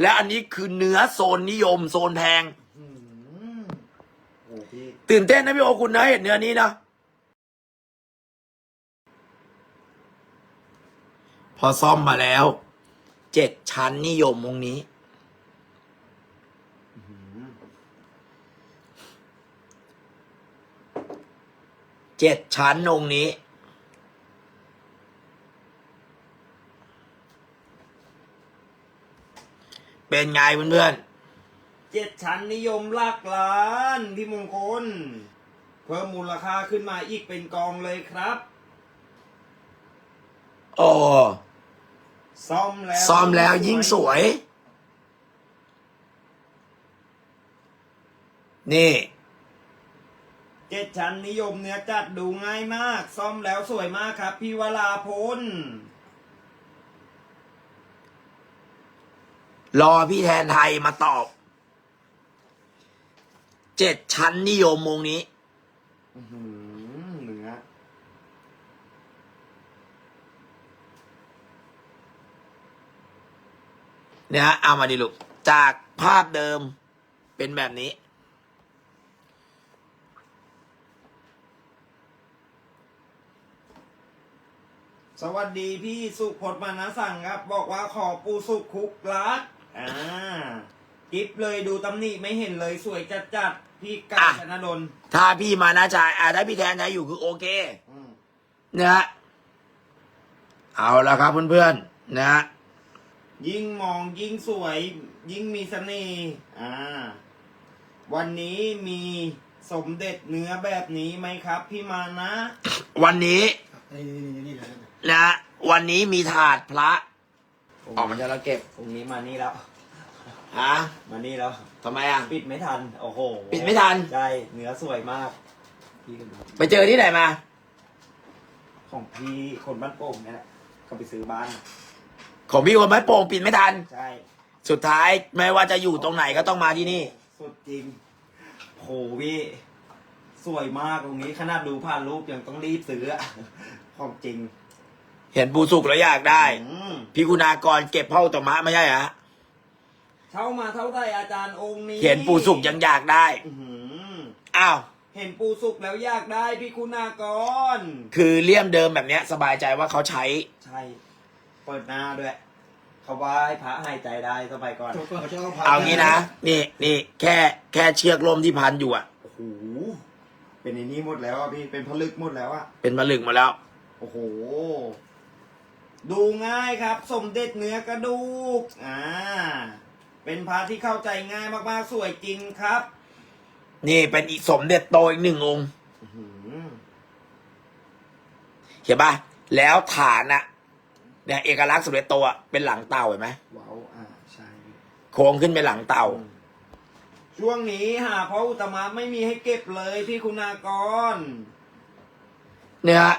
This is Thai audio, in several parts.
และอันนี้คือเนื้อโซนนิยมโซนแพง อืมโอ้พี่ตื่นเต้นนะพี่โอคุณนะเห็นเนื้อนี้นะ พอซ่อมมาแล้ว เจ็ดชั้นนิยมวงนี้อื้อหือเจ็ดชั้นองค์นี้ เป็นไงเพื่อนเจ็ดชั้นนิยมหลักล้านพี่มงคล เพิ่มมูลค่าขึ้นมาอีกเป็นกองเลยครับๆโอ้ซ่อมแล้วซ่อมแล้วยิ่งสวย นี่เจ็ดชั้นนิยมเนื้อจัดดูง่ายมาก ซ่อมแล้วสวยมากครับ พี่วราพล รอพี่แทนไทยมาตอบ เจ็ดชั้นนิยมวงนี้ อื้อหือเนื้อเนี่ยฮะเอามาดิลูก จากภาพเดิมเป็นแบบนี้ สวัสดีพี่สุพจน์มานะสั่งครับ บอกว่าขอปูสุกคุกรัก อ่ากิฟเลยดูตำหนิไม่เห็นเลยสวยจัดจัดๆพี่กาอะญจนดลถ้าพี่มานะชายอ่าถ้าพี่แทนไทยอยู่คือโอเคอืมนะฮะเอาละครับเพื่อนๆนะฮะยิ่งมองยิ่งสวย ยิ่งมีเสน่ห์อ่า วันนี้มีสมเด็จเนื้อแบบนี้ไหมครับ พี่มานะ วันนี้ นี่นี่นี่นี่นะนะฮะวันนี้มีถาดพระ ออกมาจะแล้วเก็บองค์นี้มานี่แล้วฮะมานี่แล้ว ทำไมอะ ปิดไม่ทัน โอ้โหปิดไม่ทัน ใช่เนื้อสวยมากพี่ก็ดูไปเจอที่ไหนมา ของพี่คนบ้านโป่งเนี่ยแหละเขาไปซื้อบ้าน ของพี่คนไม้โป่งปิดไม่ทัน ใช่ สุดท้ายไม่ว่าจะอยู่ตรงไหนก็ต้องมาที่นี่ สุดจริงโหพี่สวยมากตรงนี้ขนาดดูผ่านรูปยังต้องรีบซื้ออะของจริง เห็นปูสุกแล้วอยากได้ อืมพี่คุณากรเก็บเผ่าตมะไม่ใช่เหรอฮะเช่ามาเท่าไหร่อาจารย์องค์นี้เห็นปูสุกยังอยากได้ อื้อหืออ้าว เห็นปูสุกแล้วอยากได้พี่คุณากร คือเลี่ยมเดิมแบบเนี้ย สบายใจว่าเขาใช้ ใช่ เปิดหน้าด้วย เขาว่าให้พระหายใจได้สบายก่อนจบก่อนเขาจะเอาผ่าเอางี้นะ นี่นี่แค่แค่เชือกลมที่พันอยู่อะโอ้โห เป็นในนี้หมดแล้วอะพี่ เป็นผลึกหมดแล้วอะ เป็นมะลึงมาแล้ว โอ้โห ดูง่ายครับ สมเด็จเนื้อกระดูก อ่า เป็นพระที่เข้าใจง่ายมากๆ สวยจริงครับ นี่เป็นอีกสมเด็จโตอีกหนึ่งองค์อื้อหือเห็นปะแล้วฐานอะเนี่ยเอกลักษณ์สมเด็จโตอะเป็นหลังเต่าเห็นไหมว้าวอ่าใช่โค้งขึ้นเป็นหลังเต่า ช่วงนี้หาพระอุตตมะไม่มีให้เก็บเลยพี่คุณากร เนี่ยฮะ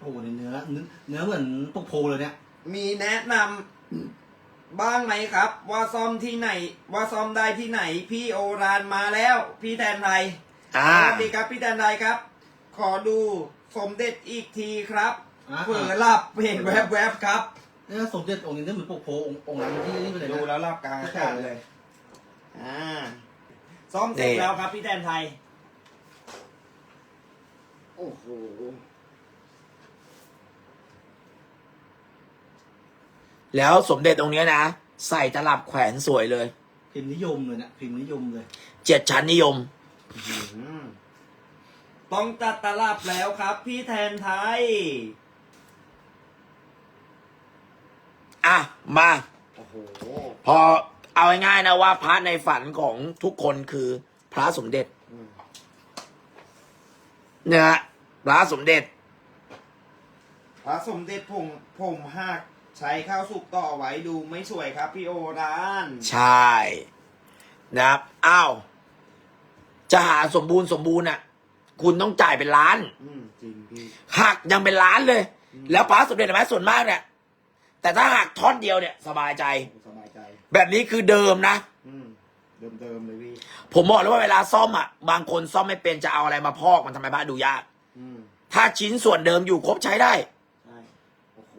โอ้โหในเนื้อเนื้อเนื้อเหมือนปกโพเลยเนี่ย มีแนะนำบ้างไหมครับ ว่าซ่อมที่ไหน ว่าซ่อมได้ที่ไหน พี่โอรานมาแล้ว พี่แทนไทยอ่า สวัสดีครับพี่แทนไทยครับ ขอดูสมเด็จอีกทีครับอ่า เผลอหลับเห็นแวบๆครับ เนี่ยสมเด็จองค์นี้เนี่ยเหมือนปกโพองค์องค์นั้นที่นี่ไปเลยดูนะแล้วหลับกลางอากาศเลย อ่า ซ่อมเสร็จแล้วครับพี่แทนไทย โอ้โห แล้วสมเด็จตรงเนี้ยนะ ใส่ตลับแขวนสวยเลยพิมพ์นิยมเลยเนี่ยพิมพ์นิยมเลยเจ็ดชั้นนิยมอืมต้องจัดตลับแล้วครับ พี่แทนไทย อะ มา โอ้โห พอเอาง่ายๆนะว่าพระในฝันของทุกคนคือพระสมเด็จอืม เนี่ยฮะพระสมเด็จ พระสมเด็จผมผมหัก ใช้ข้าวสุกต่อไว้ดูไม่สวยครับพี่โอรานใช่นะครับอ้าวจะหาสมบูรณ์สมบูรณ์อะ คุณต้องจ่ายเป็นล้าน อืมจริงพี่ หักยังเป็นล้านเลยแล้วพระสมเด็จเห็นไหมส่วนมากเนี่ยแต่ถ้าหักท่อนเดียวเนี่ย สบายใจ สบายใจ แบบนี้คือเดิมนะ อืมเดิมๆเลยพี่ผมบอกเลยว่าเวลาซ่อมอะ บางคนซ่อมไม่เป็นจะเอาอะไรมาพอกมันทำไมบ้าดูยาก อืมถ้าชิ้นส่วนเดิมอยู่ครบใช้ได้ ใช่โ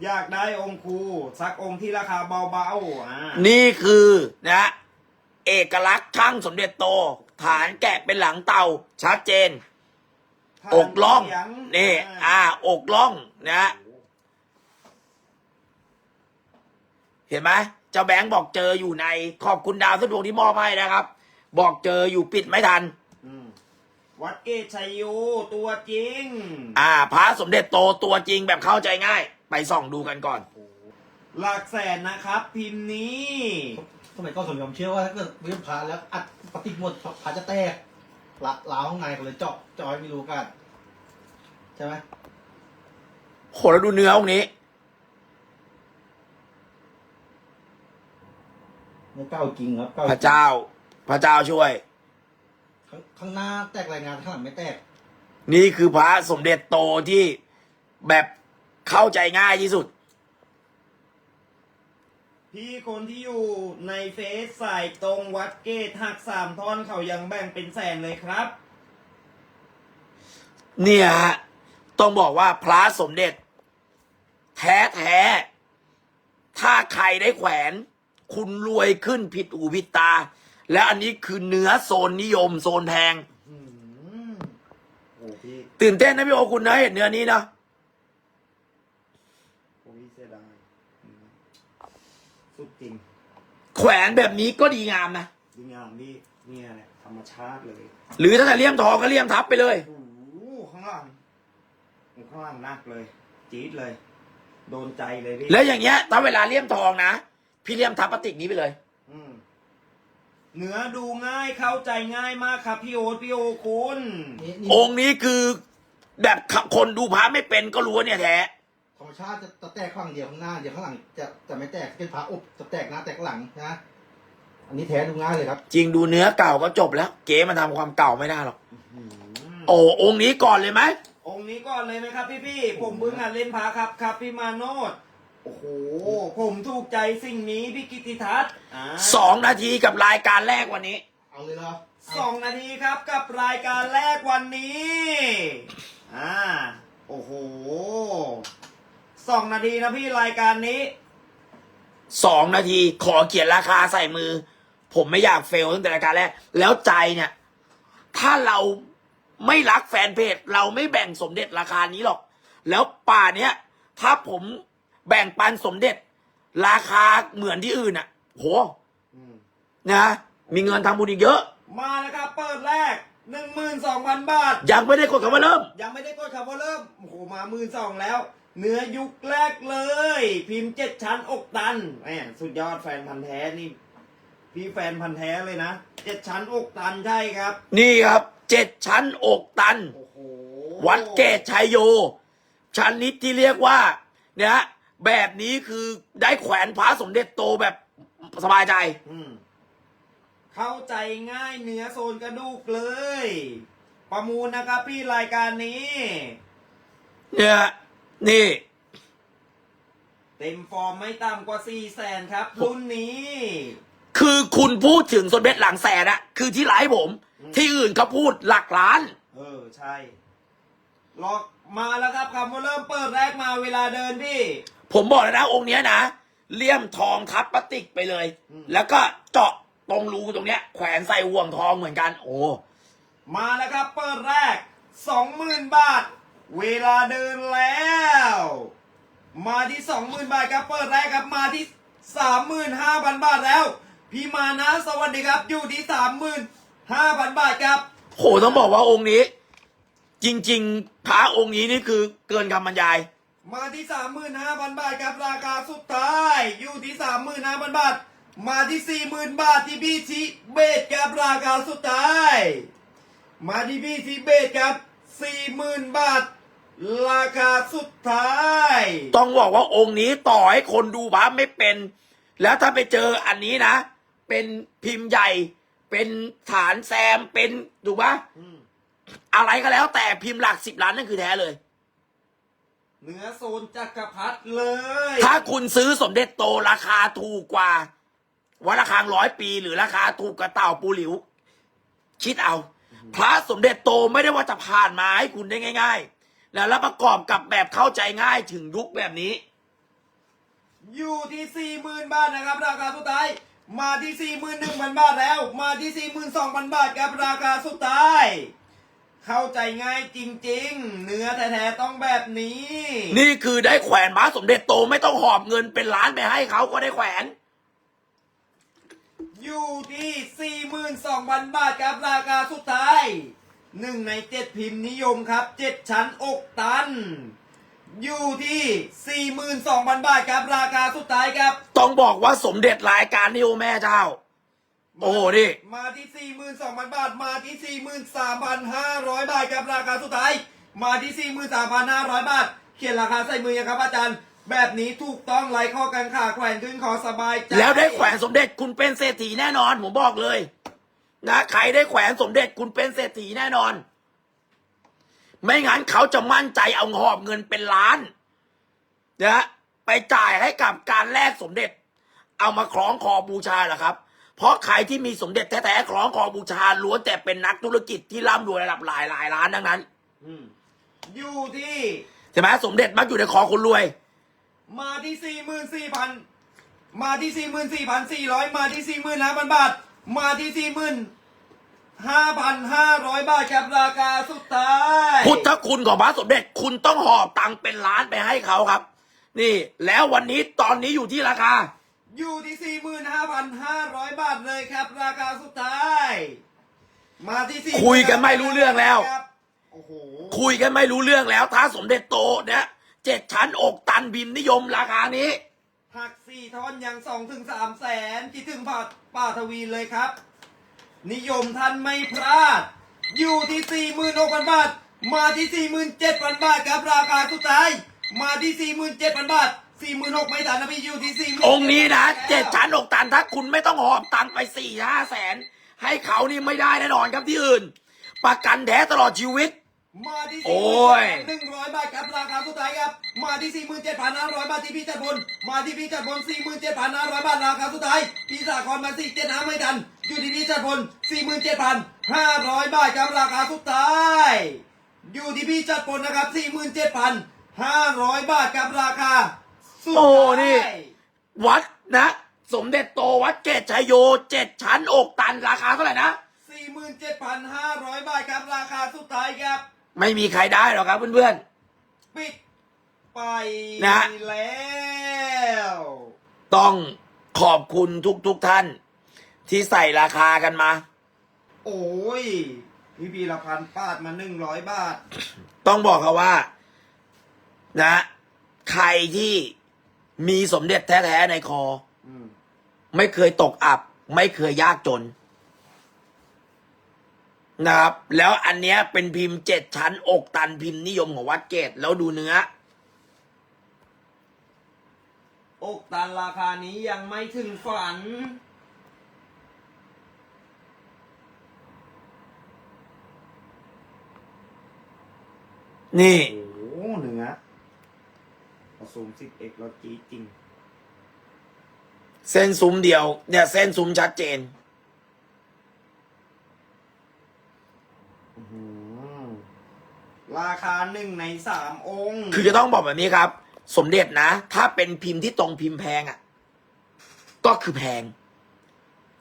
อ้โหอยากได้องค์ครูสักองค์ที่ราคาเบาๆอ่านี่คือนะเอกลักษณ์ช่างสมเด็จโต ฐานแกะเป็นหลังเตาชัดเจน อกล่องเสียนี่อ่า อกล่องนะ เห็นไหมเจ้าแบงค์บอกเจออยู่ใน ขอบคุณดาวสะดวงที่มอบให้นะครับ บอกเจออยู่ปิดไม่ทันอืมวัดเกตชัยโยตัวจริง อ่าพระสมเด็จโตตัวจริงแบบเข้าใจง่าย ไปส่องดูกันก่อน หลักแสนนะครับ พิมพ์นี้ สมัยก่อนผมยอมเชื่อว่าถ้าเกิดเวียนพาแล้วอัดปฏิหมดพาจะแตกละล้าวข้างในก็เลยเจาะเจาะให้ไม่รู้กัน ใช่ไหมโหแล้วดูเนื้อองค์นี้มันเก้าจริงครับเก้าพระเจ้า พระเจ้าช่วย ข้างข้างหน้าแตกรายงานข้างหลังไม่แตก นี่คือพระสมเด็จโตที่แบบ เข้าใจง่ายที่สุด พี่คนที่อยู่ในเฟซสายตรงวัดเกตหักสามท่อนเขายังแบ่งเป็นแสนเลยครับ เนี่ยฮะต้องบอกว่าพระสมเด็จ แท้แท้ๆถ้าใครได้แขวน คุณรวยขึ้นผิดหูผิดตา และอันนี้คือเนื้อโซนนิยมโซนแพง อืมโอ้พี่ตื่นเต้นนะพี่โอคุณนะเห็นเนื้อนี้นะ โอ้พี่เสียดายอืม สุดจริง แขวนแบบนี้ก็ดีงามนะ ดีงามพี่เนี่ยแหละธรรมชาติเลยหรือถ้าจะเลี่ยมทองก็เลี่ยมทับไปเลย โอ้โหข้างล่างโอ้ข้างล่างหนักเลย จี๊ดเลย โดนใจเลยพี่แล้วอย่างเงี้ยถ้าเวลาเลี่ยมทองนะ พี่เลี่ยมทับพลาสติกนี้ไปเลย อืมเนื้อดูง่ายเข้าใจง่ายมากครับพี่โอ๊ตพี่โอคุณ นี่นี่องค์นี้คือแบบคนดูพระไม่เป็นก็รู้ว่าเนี่ยแท้ ธรรมชาติจะจะแตกข้างเดียวข้างหน้าเดียวข้างหลังจะจะไม่แตกเป็นพระอบจะแตกหน้าแตกหลังนะอันนี้แท้ดูง่ายเลยครับจริงดูเนื้อเก่าก็จบแล้ว เก๋มันทำความเก่าไม่ได้หรอก อืมโอ้องค์นี้ก่อนเลยไหมองค์นี้ก่อนเลยไหมครับพี่พี่ๆผมเพิ่งหัดเล่นพาครับครับพี่มาโนดโอ้โห ผมถูกใจสิ่งนี้พี่กิติทัศน์อ่าสองนาทีกับรายการแรกวันนี้ เอาเลยเหรอสองนาทีครับกับรายการแรกวันนี้อ่าโอ้โห สองนาทีนะพี่รายการนี้สองนาที ขอเขียนราคาใส่มือ ผมไม่อยากเฟลตั้งแต่รายการแรกแล้วใจเนี่ย ถ้าเราไม่รักแฟนเพจ เราไม่แบ่งสมเด็จราคานี้หรอก แล้วป่าเนี้ยถ้าผมแบ่งปันสมเด็จ ราคาเหมือนที่อื่นอะ โหอืมนะมีเงินทำบุญอีกเยอะ มาแล้วครับเปิดแรกหนึ่งหมื่นสองพันบาท ยังไม่ได้กดคำว่าเริ่ม ยังไม่ได้กดคำว่าเริ่มโอ้โหมาหมื่นสองแล้ว เนื้อยุคแรกเลย พิมพ์เจ็ดชั้นอกตันแหมสุดยอดแฟนพันธ์แท้นี่ พี่แฟนพันธ์แท้เลยนะเจ็ดชั้นอกตันใช่ครับ นี่ครับเจ็ดชั้นอกตัน โอ้โหวัดเกตชัยโย ชั้นนิดที่เรียกว่า เนี่ยฮะแบบนี้คือได้แขวนพระสมเด็จโตแบบสบายใจ อืมเข้าใจง่ายเนื้อโซนกระดูกเลย ประมูลนะครับพี่รายการนี้ เนี่ย นี่ เต็มฟอร์มไม่ต่ำกว่าสี่แสนครับรุ่นนี้ คือคุณพูดถึงสมเด็จหลังแสนอะคือที่ไลฟ์ผม อืม ที่อื่นเขาพูดหลักล้าน เออ ใช่ลอกมาแล้วครับคำว่าเริ่มเปิดแรกมาเวลาเดินพี่ ผมบอกแล้วนะองค์เนี้ยนะเลี่ยมทองทับพลาสติกไปเลย อืม แล้วก็เจาะตรงรูตรงเนี้ย แขวนใส่ห่วงทองเหมือนกัน โอ้มาแล้วครับเปิดแรกสองหมื่นบาท เวลาเดินแล้ว มาที่สองหมื่นบาทครับเปิดแรกครับมาที่สามหมื่นห้าพันบาทแล้ว พี่มานะสวัสดีครับ อยู่ที่สามหมื่นห้าพันบาทครับ โหต้องบอกว่าองค์นี้ จริง ๆ พระองค์นี้นี่คือเกินคำบรรยาย มาที่สามหมื่นห้าพันบาทครับราคาสุดท้าย อยู่ที่สามหมื่นห้าพันบาท มาที่สี่หมื่นบาทที่พี่ชิเบสครับราคาสุดท้าย มาที่พี่ชิเบสครับสี่หมื่นบาท ราคาสุดท้าย ต้องบอกว่าองค์นี้ต่อให้คนดูพระไม่เป็น แล้วถ้าไปเจออันนี้นะ เป็นพิมพ์ใหญ่ เป็นฐานแซมเป็นถูกปะอืมอะไรก็แล้วแต่พิมพ์หลักสิบล้านนั่นคือแท้เลยเนื้อโซนจักรพรรดิเลยถ้าคุณซื้อสมเด็จโตราคาถูกกว่าวัดระฆังร้อยปี หรือราคาถูกกว่าเต่าปูหลิว คิดเอา พระสมเด็จโตไม่ได้ว่าจะผ่านมาให้คุณได้ง่าย ๆ แล้วแล้วประกอบกับแบบเข้าใจง่ายถึงยุคแบบนี้ อยู่ที่สี่หมื่นบาทนะครับ ราคาสุดท้าย มาที่สี่หมื่นหนึ่งพันบาทแล้ว มาที่สี่หมื่นสองพันบาทครับราคาสุดท้าย เข้าใจง่ายจริง ๆ เนื้อแท้ๆต้องแบบนี้ นี่คือได้แขวนม้าสมเด็จโตไม่ต้องหอบเงินเป็นล้านไปให้เขาก็ได้แขวน อยู่ที่42,000บาทครับราคาสุดท้าย หนึ่งในเจ็ดพิมพ์นิยมครับเจ็ดชั้นอกตัน อยู่ที่ 42,000 บาทครับ ราคาสุดท้ายครับ ต้องบอกว่าสมเด็จรายการนิโอแม่เจ้า โอ้โหนี่มาที่ 42,000 บาท มาที่ 43,500 บาทครับราคาสุดท้าย มาที่ 43,500 บาท เขียนราคาใส่มือยังครับอาจารย์ แบบนี้ถูกต้องไร้ข้อกังขาแขวนขึ้นขอสบายใจแล้วได้แขวนสมเด็จคุณเป็นเศรษฐีแน่นอนผมบอกเลย นะใครได้แขวนสมเด็จคุณเป็นเศรษฐีแน่นอน ไม่งั้นเขาจะมั่นใจเอาหอบเงินเป็นล้านนะไปจ่ายให้กับการแลกสมเด็จ เอามาคล้องคอบูชาเหรอครับ เพราะใครที่มีสมเด็จแท้ๆคล้องคอบูชาล้วนแต่เป็นนักธุรกิจที่ร่ำรวยระดับหลายหลายล้านทั้งนั้นอืมอยู่ที่ใช่ไหมสมเด็จมักอยู่ในคอคนรวย มาที่สี่หมื่นสี่พันมาที่สี่หมื่นสี่พันสี่ร้อยมาที่สี่หมื่นห้าพันบาท มาที่สี่หมื่นห้าพันห้าร้อยบาทครับราคาสุดท้ายพุทธคุณของพระสมเด็จคุณต้องหอบตังค์เป็นล้านไปให้เขาครับ นี่ แล้ววันนี้ตอนนี้อยู่ที่ราคา อยู่ที่สี่หมื่นห้าพันห้าร้อยบาทเลยครับ ราคาสุดท้าย มาที่สี่คุยกันไม่รู้เรื่องแล้วครับโอ้โหคุยกันไม่รู้เรื่องแล้วถ้าสมเด็จโตเนี่ยเจ็ดชั้นอกตันบิมนิยมราคานี้ หักสี่ท่อนยังสองถึงสามแสนคิดถึงป่าป่าทวีเลยครับ นิยมท่านไม่พลาด อยู่ที่สี่หมื่นหกพันบาท มาที่สี่หมื่นเจ็ดพันบาทครับราคาสุดท้าย มาที่สี่หมื่นเจ็ดพันบาทสี่หมื่นหกไม่ทันนะพี่อยู่ที่สี่หมื่นองค์นี้นะเจ็ดชั้นอกตันถ้าคุณไม่ต้องหอบตังค์ไปสี่ห้าแสนให้เขานี่ไม่ได้แน่นอนครับที่อื่น ประกันแท้ตลอดชีวิต มาที่โอ้สี่หมื่นยหนึ่งร้อยบาทครับราคาสุดท้ายครับ มาที่สี่หมื่นเจ็ดพันห้าร้อยบาทที่พี่จัดบนมาที่พี่จัดบนสี่หมื่นเจ็ดพันห้าร้อยบาทราคาสุดท้ายพี่สาครมาสี่เจ็ดห้าไม่ทันอยู่ที่พี่จัดบนสี่หมื่นเจ็ดพันห้าร้อยบาทครับราคาสุดท้าย อยู่ที่พี่จัดบนนะครับสี่หมื่นเจ็ดพันห้าร้อยบาทครับราคาสุดโอ้ท้ายนี่ วัดนะ สมเด็จโตวัดเกตชัยโยเจ็ดชั้นอกตันราคาเท่าไหร่นะสี่หมื่นเจ็ดพันห้าร้อยบาทครับ ราคาสุดท้ายครับ ไม่มีใครได้หรอกครับเพื่อน ปิดไปนะ แล้วๆ ต้องขอบคุณทุกๆทท่าน ที่ใส่ราคากันมา โอ้ยพี่พีละพันปาดมาหนึ่งร้อยบาท ต้องบอกเขาว่า นะ ใครที่มีสมเด็จแท้ ๆ ในคอ อืมไม่เคยตกอับ ไม่เคยยากจน นะครับ แล้วอันเนี้ยเป็นพิมพ์เจ็ดชั้น อกตันพิมพ์นิยมของวัดเกตแล้วดูเนื้อ อกตันราคานี้ยังไม่ถึงฝัน นี่ โอ้โหเนื้อผสมสิบเอกแล้วจีดจริง เส้นซุ้มเดียว เนี่ย เส้นซุ้มชัดเจน อื้อหือ ราคาหนึ่งในสามองค์คือจะต้องบอกแบบนี้ครับ สมเด็จนะ ถ้าเป็นพิมพ์ที่ตรงพิมพ์แพงอะ่ะ ก็คือแพง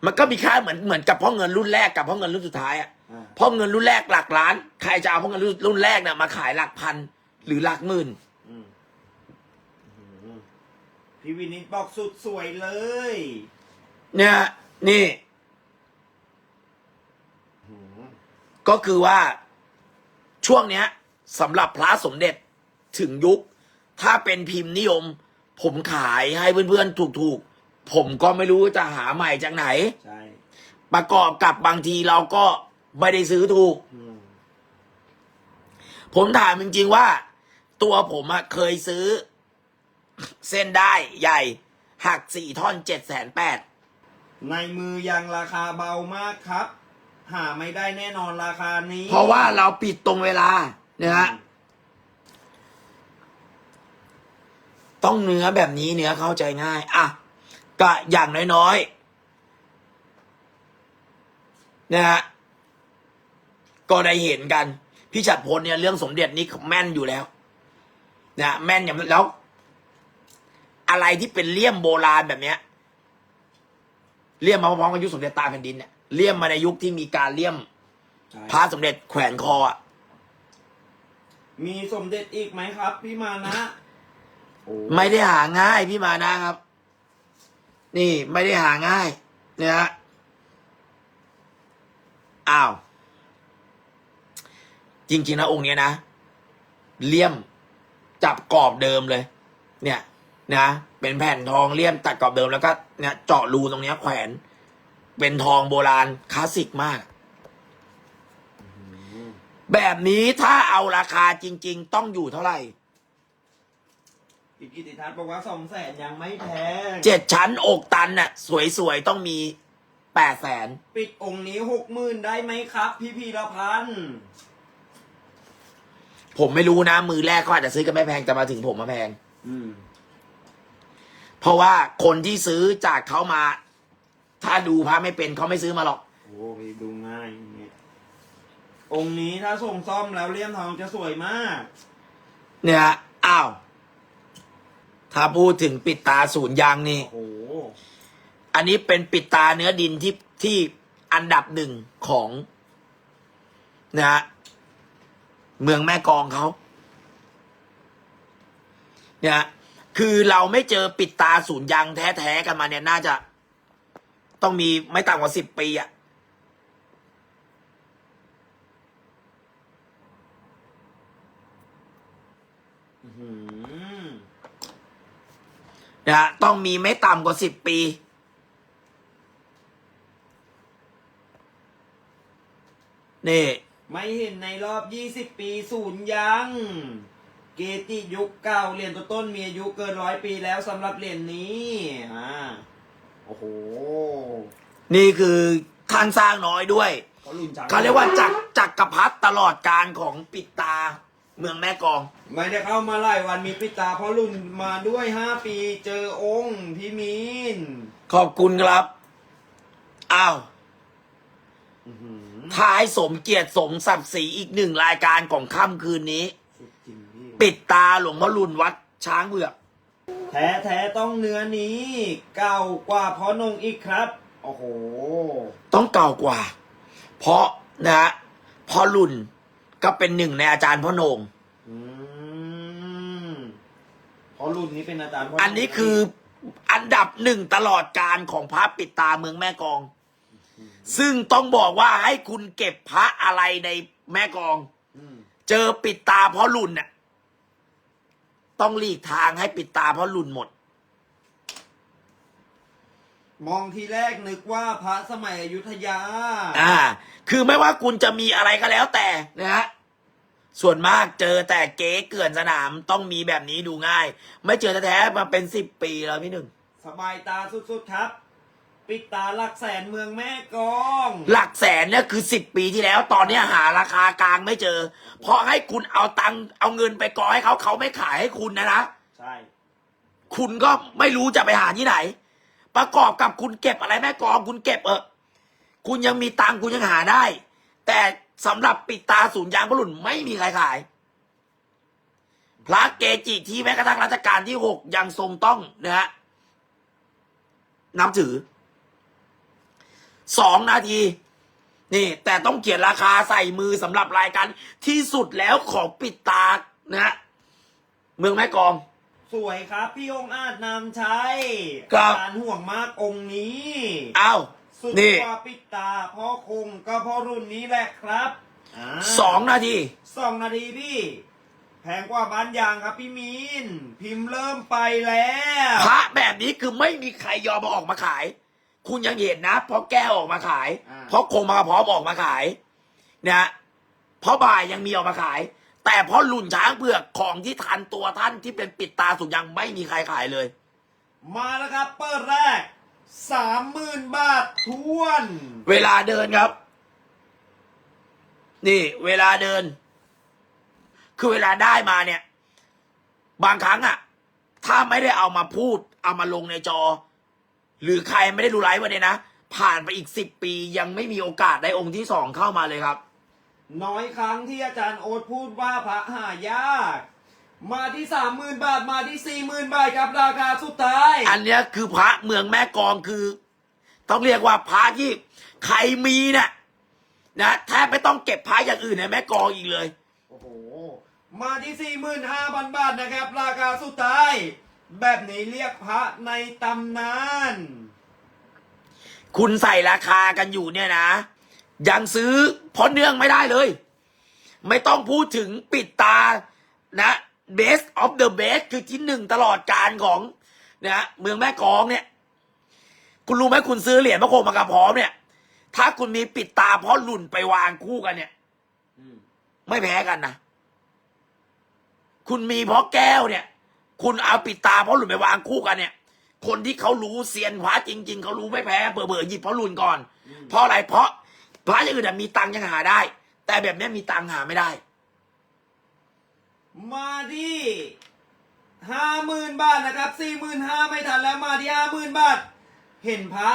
มันก็มีค่าเหมือนเหมือนกับพ่อเงินรุ่นแรกกับพ่อเงินรุ่นสุดท้ายอะ่ะอ่าพ่อเงินรุ่นแรกหลักล้านใครจะเอาพ่อเงินรุ่นรุ่นแรกเนี่ยมาขายหลักพันหรือหลักหมื่นอืมอื้อหือพี่วินิตบอกสุดสวยเลย เนี่ย นี่อื้อหือก็คือว่าช่วงเนี้ย สำหรับพระสมเด็จถึงยุค ถ้าเป็นพิมพ์นิยม ผมขายให้เพื่อนๆถูกๆ ผมก็ไม่รู้จะหาใหม่จากไหน ใช่ ประกอบกับบางทีเราก็ไม่ได้ซื้อถูก อืมผมถามจริงๆว่า ตัวผมอะเคยซื้อ เส้นได้ใหญ่ หักสี่ท่อนเจ็ดแสนแปดในมือยังราคาเบามากครับ หาไม่ได้แน่นอนราคานี้เพราะว่าเราปิดตรงเวลาเนี่ยฮะต้องเนื้อแบบนี้เนื้อเข้าใจง่าย อะก็อย่างน้อยๆนะฮะก็ได้เห็นกัน พี่ฉัดพลเนี่ยเรื่องสมเด็จนี่แม่นอยู่แล้วนะแม่นอย่างแล้ว อะไรที่เป็นเลี่ยมโบราณแบบเนี้ยเลี่ยมมาพร้อมๆกับยุคสมเด็จตาแผ่นดินเนี่ยเลี่ยมมาในยุคที่มีการเลี่ยมใช่พระสมเด็จแขวนคออะ มีสมเด็จอีกไหมครับ พี่มานะโอ้ไม่ได้หาง่ายพี่มานะครับ นี่ไม่ได้หาง่ายเนี่ยฮะอ้าว จริงๆนะองค์เนี้ยนะเลี่ยมจับกรอบเดิมเลย เนี่ยนะเป็นแผ่นทองเลี่ยมตัดกรอบเดิมแล้วก็เนี่ยเจาะรูตรงเนี้ยแขวน เป็นทองโบราณคลาสสิกมาก แบบนี้ถ้าเอาราคาจริง ๆ ต้องอยู่เท่าไหร่พี่กิติทัศน์บอกว่าสองแสนยังไม่แพงเจ็ดชั้นอกตันน่ะ สวยๆ ต้องมีแปดแสนปิดองค์นี้หกหมื่นได้ไหมครับ พี่พีรพันธ์ผมไม่รู้นะ มือแรกเขาอาจจะซื้อกันไม่แพงแต่มาถึงผมมาแพง อืม เพราะว่าคนที่ซื้อจากเขามา ถ้าดูพระไม่เป็นเขาไม่ซื้อมาหรอก โอ้ยดูง่าย อย่างเงี้ยองค์นี้ถ้าส่งซ่อมแล้วเลี่ยมทองจะสวยมาก เนี่ยอ้าว ถ้าพูดถึงปิดตาศูนย์ยางนี่ โอ้โห อันนี้เป็นปิดตาเนื้อดินที่ที่อันดับหนึ่งของนะฮะเมืองแม่กลองเขาเนี่ยคือเราไม่เจอปิดตาศูนย์ยางแท้ๆกันมาเนี่ยน่าจะ ต้องมีไม่ต่ำกว่าสิบปีอะ อื้อหือ นะฮะต้องมีไม่ต่ำกว่าสิบปี นี่ ไม่เห็นในรอบ20ปีศูนย์ยัง เกติยุคเก่าเหรียญตัวต้นมีอายุเกินร้อยปีแล้วสำหรับเหรียญนี้อ่าโอ้โห นี่คือท่านสร้างน้อยด้วยเขาลุนจังเขาเรียกว่าจักรจักรพรรดิตลอดการของปิดตา เมืองแม่กลอง ไม่ได้เข้ามาหลายวันมีปิดตาเพราะลุนมาด้วย5ปีเจอองค์พี่มีนขอบคุณครับ อ้าวอื้อหือท้ายสมเกียรติสมศักดิ์ศรีอีกหนึ่งรายการของค่ำคืนนี้ สุดจริงพี่ ปิดตาหลวงพ่อรุนวัดช้างเผือก แท้แท้ๆต้องเนื้อนี้ เก่ากว่าพ่อนงอีกครับ โอ้โห ต้องเก่ากว่า เพราะนะฮะพ่อรุ่น ก็เป็นหนึ่งในอาจารย์พ่อโหนงอืมเพราะรุ่นนี้เป็นอาจารย์พ่อันนี้คืออันดับหนึ่งตลอดการของพระปิดตาเมืองแม่กลอง ซึ่งต้องบอกว่าให้คุณเก็บพระอะไรในแม่กลองมเจอปิดตาเพราะรุ่นน่ะต้องหลีกทางให้ปิดตาเพราะรุ่นหมด มองทีแรกนึกว่าพระสมัยอยุธยา อ่า คือไม่ว่าคุณจะมีอะไรก็แล้วแต่นะฮะ ส่วนมากเจอแต่เก๊เกลื่อนสนามต้องมีแบบนี้ดูง่าย ไม่เจอแท้ๆมาเป็นสิบปีแล้วพี่หนึ่ง สบายตาสุดๆครับ ปิดตาหลักแสนเมืองแม่กลอง หลักแสนเนี่ยคือสิบปีที่แล้ว ตอนเนี้ยหาราคากลางไม่เจอ เพราะให้คุณเอาตังค์เอาเงินไปกอให้เขาเขาไม่ขายให้คุณนะนะ ใช่ คุณก็ไม่รู้จะไปหาที่ไหน ประกอบกับคุณเก็บอะไรแม่กองคุณเก็บเออคุณยังมีตังคุณยังหาได้ แต่สำหรับปิดตาศูนย์ยางพระหลุนไม่มีใครขาย พระเกจิที่แม้กระทั่งรัชกาลที่หกยังทรงต้องนะฮะนับถือสองนาที นี่ แต่ต้องเขียนราคาใส่มือสำหรับรายการที่สุดแล้วของปิดตานะฮะเมืองแม่กอง สวยครับ พี่องค์อาจนำใช้ครับ การห่วงมากองค์นี้อ้าวสุดนี่ กว่าปิดตาเพราะคงก็เพราะรุ่นนี้แหละครับาสองนาที สองนาทีพี่ แพงกว่าบ้านยางครับพี่มีน พิมพ์เริ่มไปแล้ว พระแบบนี้คือไม่มีใครยอมมาออกมาขาย คุณยังเห็นนะเพราะแก้วออกมาขาย อ่า เพราะคงมากระพร้อมออกมาขายนะเพราะบ่ายยังมีออกมาขาย แต่เพราะหลุนช้างเผือกของที่ทันตัวท่านที่เป็นปิดตาสุดยังไม่มีใครขายเลย มาแล้วครับ เปิดแรกสามหมื่นบาททวน เวลาเดินครับ นี่เวลาเดิน คือเวลาได้มาเนี่ย บางครั้งอะถ้าไม่ได้เอามาพูด เอามาลงในจอ หรือใครไม่ได้ดูไลฟ์วันนี้นะ ผ่านไปอีกสิบปียังไม่มีโอกาสได้องค์ที่สองเข้ามาเลยครับ น้อยครั้งที่อาจารย์โอ๊ตพูดว่าพระหายาก มาที่สามหมื่นบาทมาที่สี่หมื่นบาทครับราคาสุดท้าย อันเนี้ยคือพระเมืองแม่กลองคือ ต้องเรียกว่าพระที่ใครมีเนี่ยนะแทบไม่ต้องเก็บพระอย่างอื่นในแม่กลองอีกเลย โอ้โห มาที่สี่หมื่นห้าพันบาทนะครับ ราคาสุดท้าย แบบนี้เรียกพระในตำนาน คุณใส่ราคากันอยู่เนี่ยนะ ยังซื้อเพราะเนื่องไม่ได้เลย ไม่ต้องพูดถึงปิดตานะ best of the best คือที่หนึ่งตลอดการของนะเมืองแม่กองเนี่ย คุณรู้ไหมคุณซื้อเหรียญพระโคมากระพร้อมเนี่ย ถ้าคุณมีปิดตาเพราะหลุ่นไปวางคู่กันเนี่ยไม่แพ้กันนะคุณมีเพราะแก้วเนี่ย คุณเอาปิดตาเพราะหลุนไปวางคู่กันเนี่ย คนที่เขารู้เซียนพระจริง ๆเขารู้ไม่แพ้เบื่อเบื่อหยิบเพราะหลุนก่อน เพราะอะไรเพราะ พระอย่างอื่นนะมีตังค์ยังหาได้ แต่แบบเนี้ยมีตังค์หาไม่ได้ มาที่ห้าหมื่นบาทนะครับสี่หมื่นห้าไม่ทันแล้วมาที่ห้าหมื่นบาท เห็นพระ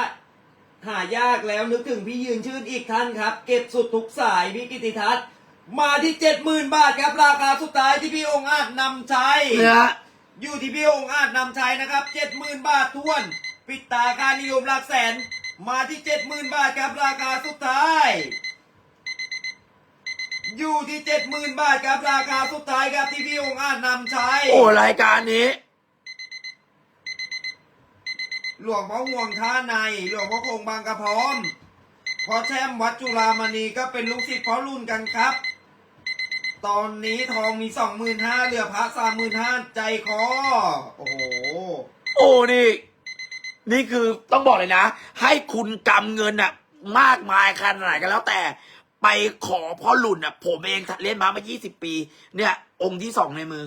หายากแล้วนึกถึงพี่ยืนชื่นอีกท่านครับ เก็บสุดทุกสายพี่กิติทัศน์มาที่เจ็ดหมื่นบาทครับ ราคาสุดท้ายที่พี่องค์อาจนำใช้เนื้ออยู่ที่พี่องค์อาจนำใช้นะครับเจ็ดหมื่นบาททวน ปิดตาการนิยมหลักแสน มาที่เจ็ดหมื่นบาทครับราคาสุดท้าย อยู่ที่เจ็ดหมื่นบาทครับราคาสุดท้ายครับที่พี่องค์อาจนำใช้โอ้รายการนี้ หลวงพ่อห่วงท่าใน หลวงพ่อคงบางกระพร้อมพอแช่มวัดจุฬามณีก็เป็นลูกศิษย์พ่อรุ่นกันครับ ตอนนี้ทองมีสองหมื่นห้าเหลือพระสามหมื่นห้าใจคอ โอ้โห โอ้นี่ นี่คือต้องบอกเลยนะ ให้คุณกำเงินอะมากมายขนาดไหนก็แล้วแต่ไปขอพ่อหลุนอะผมเองเล่นมามา 20 ปี เนี่ย องค์ที่สองในมือ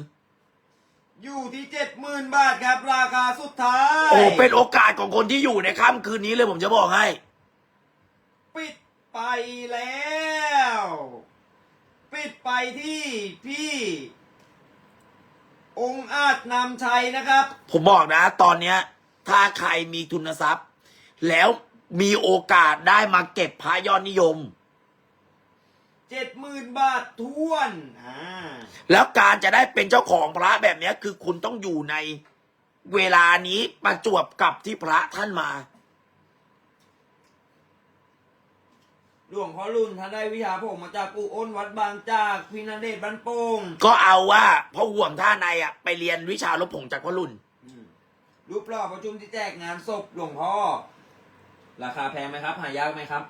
อยู่ที่เจ็ดหมื่นบาทครับ ราคาสุดท้ายโอ้เป็นโอกาสของคนที่อยู่ในค่ำคืนนี้เลยผมจะบอกให้ ปิดไปแล้ว ปิดไปที่พี่ องค์อาจนำชัยนะครับ ผมบอกนะ ตอนเนี้ย ถ้าใครมีทุนทรัพย์ แล้วมีโอกาสได้มาเก็บพระยอดนิยมเจ็ดหมื่นบาททวนอ่าแล้วการจะได้เป็นเจ้าของพระแบบเนี้ยคือคุณต้องอยู่ในเวลานี้ประจวบกับที่พระท่านมา หลวงพ่อรุ่นท่านได้วิชาผมมาจากกูอ้นวัดบางจากพินาเดชบ้านโป่งก็เอาว่าพ่อห่วงท่าในอะ ไปเรียนวิชาลบผงจากพ่อรุ่นอืม รูปหล่อประชุมที่แจกงานศพหลวงพ่อ ราคาแพงไหมครับ หายากไหมครับ